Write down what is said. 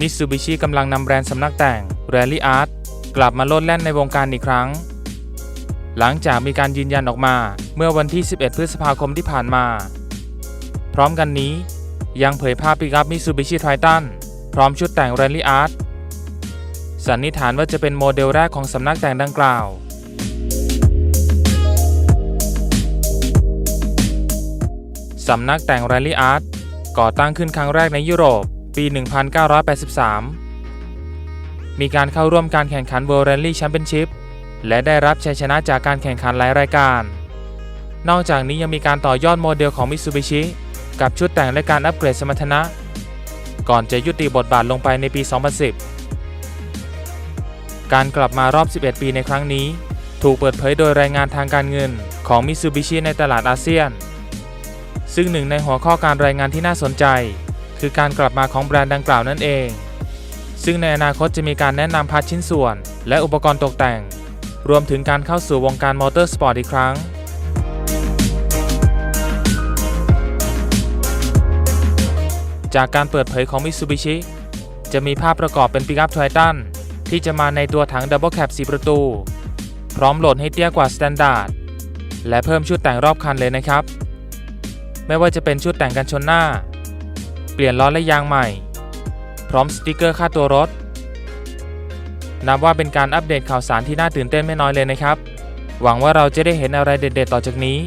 มิตซูบิชิกำลังนำแบรนด์สำนักแต่ง Rally Art กลับมาโลดแล่นในวงการอีกครั้ง หลังจากมีการยืนยันออกมาเมื่อวันที่ 11 พฤษภาคมที่ผ่านมา พร้อมกันนี้ยังเผยภาพปิกับมิตซูบิชิไททันพร้อมชุดแต่ง Rally Art สันนิษฐานว่าจะเป็นโมเดลแรกของสำนักแต่งดังกล่าวสำนักแต่ง Rally Art ก่อตั้งขึ้นครั้งแรกในยุโรป ปี 1983 มีการเข้าร่วมการแข่งขัน World Rally Championship และได้รับชัยชนะจากการแข่งขันหลายรายการ นอกจากนี้ยังมีการต่อยอดโมเดลของ Mitsubishi กับชุดแต่งและการอัปเกรดสมรรถนะ ก่อนจะยุติบทบาทลงไปในปี 2010 การกลับมารอบ 11 ปีในครั้งนี้ ถูกเปิดเผยโดยรายงานทางการเงินของ Mitsubishi ในตลาดอาเซียน ซึ่งหนึ่งในหัวข้อการรายงานที่น่าสนใจ คือการกลับมาของแบรนด์ดังกล่าวนั่นเอง ซึ่งในอนาคตจะมีการแนะนำพาร์ทชิ้นส่วน และอุปกรณ์ตกแต่ง รวมถึงการเข้าสู่วงการมอเตอร์สปอร์ตอีกครั้งจากการเปิดเผยของ Mitsubishi จะมีภาพประกอบเป็นปิกอัพ Triton ที่จะมาในตัวถังดับเบิลแคป4ประตู พร้อมโหลดให้เตี้ยกว่า Standard และเพิ่มชุดแต่งรอบคันเลยนะครับ ไม่ว่าจะเป็นชุดแต่งกันชนหน้า ปลี่ยนล้อและยางใหม่ พร้อมสติกเกอร์ค่าตัวรถ นับว่าเป็นการอัปเดตข่าวสารที่น่าตื่นเต้นไม่น้อยเลยนะครับ หวังว่าเราจะได้เห็นอะไรเด็ดๆ ต่อจากนี้